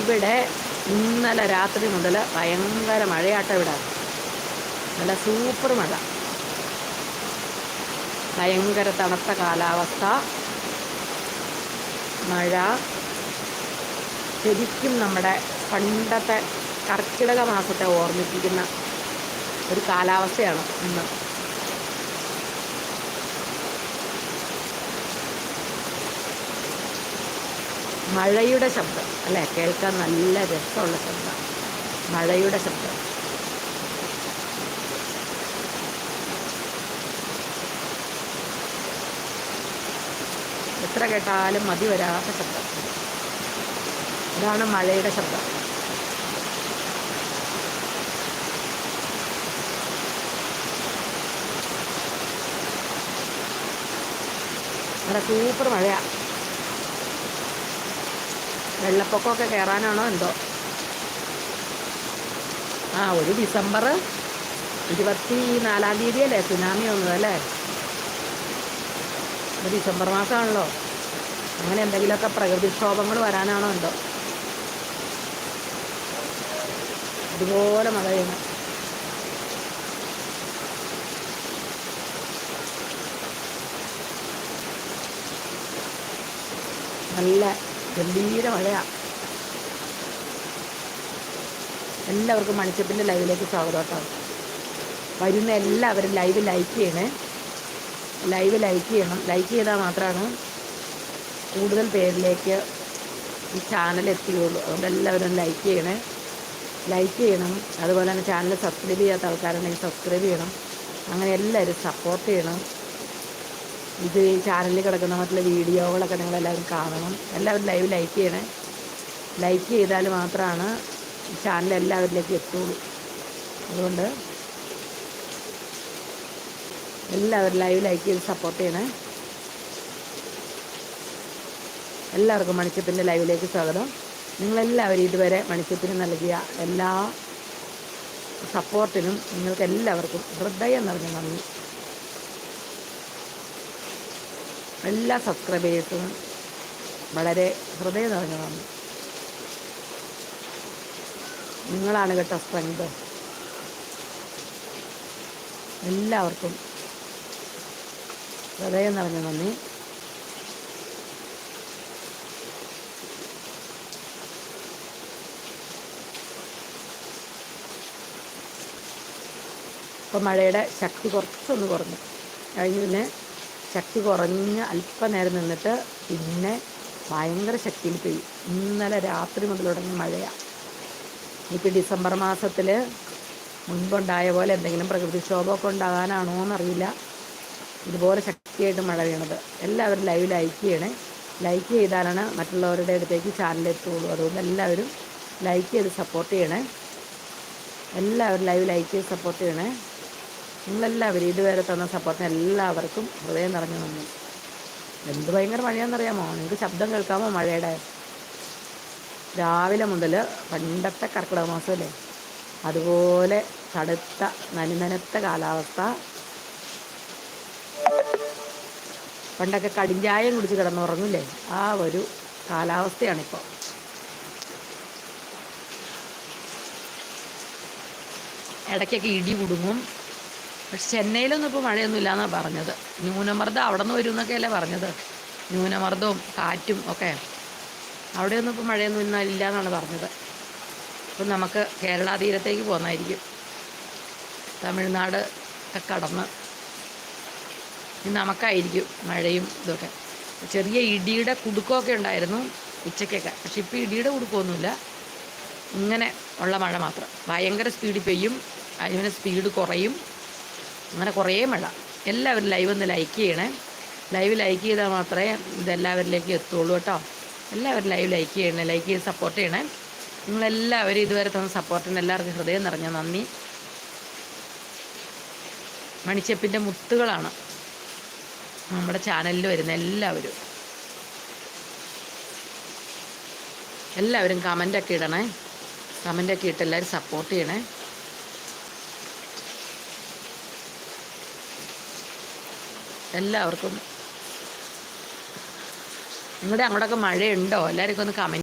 ഇവിടെ ഇന്നലെ രാത്രി മുതൽ ഭയങ്കര മഴയാട്ടം ഇവിടെ. നല്ല സൂപ്പർ മഴ. ഭയങ്കര തണുത്ത കാലാവസ്ഥ. മഴ. ശരിക്കും നമ്മുടെ പണ്ടത്തെ കർക്കിടക മാസത്തെ ഓർമ്മിപ്പിക്കുന്ന ഒരു കാലാവസ്ഥയാണ് ഇന്ന്. മഴയുടെ ശബ്ദം അല്ലേ? കേൾക്കാൻ നല്ല രസമുള്ള ശബ്ദം. മഴയുടെ ശബ്ദം. എത്ര കേട്ടാലും മതി വരാത്ത ശബ്ദം. ഇതാണ് മഴയുടെ ശബ്ദം. നല്ല സൂപ്പർ മഴയാണ് വെള്ളപ്പൊക്കമൊക്കെ കയറാനാണോ എന്തോ? ആ ഒരു ഡിസംബർ ഇരുപത്തി നാലാം തീയതി അല്ലേ? സുനാമി വന്നത് അല്ലേ? ഡിസംബർ മാസമാണല്ലോ. അങ്ങനെ എന്തെങ്കിലുമൊക്കെ പ്രകൃതിക്ഷോഭങ്ങൾ വരാനാണോ എന്തോ? അതുപോലെ മഴ പെയ്യണം. നല്ല ഗംഭീര മഴയാണ് എല്ലാവർക്കും മണിച്ചപ്പിന്റെ ലൈവിലേക്ക് സ്വാഗതം കേട്ടോ. വരുന്ന എല്ലാവരും ലൈവ് ലൈക്ക് ചെയ്യണേ. ലൈവ് ലൈക്ക് ചെയ്യണം. ലൈക്ക് ചെയ്താൽ മാത്രമാണ് കൂടുതൽ പേരിലേക്ക് ഈ ചാനൽ എത്തിയുള്ളൂ. അതുകൊണ്ട് എല്ലാവരും ലൈക്ക് ചെയ്യണേ. ലൈക്ക് ചെയ്യണം. അതുപോലെ തന്നെ ചാനൽ സബ്സ്ക്രൈബ് ചെയ്യാത്ത ആൾക്കാരുണ്ടെങ്കിൽ സബ്സ്ക്രൈബ് ചെയ്യണം. അങ്ങനെ എല്ലാവരും സപ്പോർട്ട് ചെയ്യണം. ഇത് ചാനലിൽ കിടക്കുന്ന മറ്റുള്ള വീഡിയോകളൊക്കെ നിങ്ങൾ എല്ലാവരും കാണണം. എല്ലാവരും ലൈവ് ലൈക്ക് ചെയ്യണേ. ലൈക്ക് ചെയ്താൽ മാത്രമാണ് ഈ ചാനൽ എല്ലാവരിലേക്ക് എത്തുള്ളൂ. അതുകൊണ്ട് എല്ലാവരും ലൈവ് ലൈക്ക് ചെയ്ത് സപ്പോർട്ട് ചെയ്യണേ. എല്ലാവർക്കും മണിച്ചപ്പിന്റെ ലൈവിലേക്ക് സ്വാഗതം. നിങ്ങളെല്ലാവരും ഇതുവരെ മണിച്ചപ്പിന് നൽകിയ എല്ലാ സപ്പോർട്ടിനും നിങ്ങൾക്ക് എല്ലാവർക്കും ഹൃദയം നിറഞ്ഞ നന്ദി. എല്ലാ സബ്സ്ക്രൈബേഴ്സിനും വളരെ ഹൃദയം നിറഞ്ഞതാണ്. നിങ്ങളാണ് കേട്ടോ സ്ട്രെങ്ത്. എല്ലാവർക്കും ഹൃദയം നിറഞ്ഞ നന്ദി. ഇപ്പം മഴയുടെ ശക്തി കുറച്ചൊന്ന് കുറഞ്ഞു. കഴിഞ്ഞ് പിന്നെ ശക്തി കുറഞ്ഞ് അല്പനേരം നിന്നിട്ട് പിന്നെ ഭയങ്കര ശക്തിയിൽ പെയ്യും. ഇന്നലെ രാത്രി മുതൽ തുടങ്ങിയ മഴയാണ് ഇപ്പം ഡിസംബർ മാസത്തിൽ മുൻപുണ്ടായ പോലെ എന്തെങ്കിലും പ്രകൃതിക്ഷോഭമൊക്കെ ഉണ്ടാകാനാണോ എന്നറിയില്ല. ഇതുപോലെ ശക്തിയായിട്ട് മഴ വീണത്. എല്ലാവരും ലൈവ് ലൈക്ക് ചെയ്യണേ. ലൈക്ക് ചെയ്താലാണ് മറ്റുള്ളവരുടെ അടുത്തേക്ക് ചാനൽ എത്തുള്ളൂ. അതുകൊണ്ട് എല്ലാവരും ലൈക്ക് ചെയ്ത് സപ്പോർട്ട് ചെയ്യണേ. എല്ലാവരും ലൈവ് ലൈക്ക് ചെയ്ത് സപ്പോർട്ട് ചെയ്യണേ. നിങ്ങളെല്ലാവരും ഇതുവരെ തന്ന സപ്പോർട്ടിന് എല്ലാവർക്കും ഹൃദയം നിറഞ്ഞു നന്ദി എന്ത് ഭയങ്കര മഴയാണെന്നറിയാമോ നിങ്ങൾക്ക് ശബ്ദം കേൾക്കാമോ മഴയുടെ? രാവിലെ മുതൽ പണ്ടത്തെ കർക്കിടക മാസമല്ലേ അതുപോലെ തടുത്ത നനുനനത്ത കാലാവസ്ഥ. പണ്ടൊക്കെ കടിഞ്ചായം കുടിച്ച് കിടന്നുറങ്ങില്ലേ ആ ഒരു കാലാവസ്ഥയാണിപ്പോൾ ഇടയ്ക്കൊക്കെ ഇടി കുടുങ്ങും. പക്ഷെ ചെന്നൈയിലൊന്നും ഇപ്പോൾ മഴയൊന്നും ഇല്ലയെന്നാണ് പറഞ്ഞത്. ന്യൂനമർദ്ദം അവിടെ നിന്ന് വരും എന്നൊക്കെയല്ലേ പറഞ്ഞത്. ന്യൂനമർദ്ദവും കാറ്റും ഒക്കെ. അവിടെയൊന്നും ഇപ്പോൾ മഴയൊന്നും ഇന്നാൽ ഇല്ല എന്നാണ് പറഞ്ഞത്. അപ്പം നമുക്ക് കേരള തീരത്തേക്ക് പോകുന്നതായിരിക്കും തമിഴ്നാട് ഒക്കെ കടന്ന് നമുക്കായിരിക്കും മഴയും ഇതൊക്കെ. ചെറിയ ഇടിയുടെ കുടുക്കമൊക്കെ ഉണ്ടായിരുന്നു ഉച്ചയ്ക്കൊക്കെ. പക്ഷെ ഇപ്പോൾ ഇടിയുടെ കുടുക്കമൊന്നുമില്ല. ഇങ്ങനെ ഉള്ള മഴ മാത്രം. ഭയങ്കര സ്പീഡിൽ പെയ്യും. അതിന് സ്പീഡ് കുറയും. അങ്ങനെ കുറേ മഴ. എല്ലാവരും ലൈവ് ഒന്ന് ലൈക്ക് ചെയ്യണേ. ലൈവ് ലൈക്ക് ചെയ്താൽ മാത്രമേ ഇതെല്ലാവരിലേക്ക് എത്തുള്ളൂ കേട്ടോ. എല്ലാവരും ലൈവ് ലൈക്ക് ചെയ്യണേ ലൈക്ക് ചെയ്ത് സപ്പോർട്ട് ചെയ്യണേ. നിങ്ങളെല്ലാവരും ഇതുവരെ തന്ന സപ്പോർട്ടിന് എല്ലാവർക്കും ഹൃദയം നിറഞ്ഞ നന്ദി. മണിച്ചെപ്പിന്റെ മുത്തുകളാണ് നമ്മുടെ ചാനലിൽ വരുന്ന എല്ലാവരും. എല്ലാവരും കമന്റൊക്കെ ഇടണേ. കമന്റൊക്കെ ഇട്ട് എല്ലാവരും സപ്പോർട്ട് ചെയ്യണേ. എല്ലാവർക്കും. നിങ്ങളുടെ അങ്ങോട്ടൊക്കെ മഴയുണ്ടോ? എല്ലാവർക്കും ഒന്ന് കമന്റ്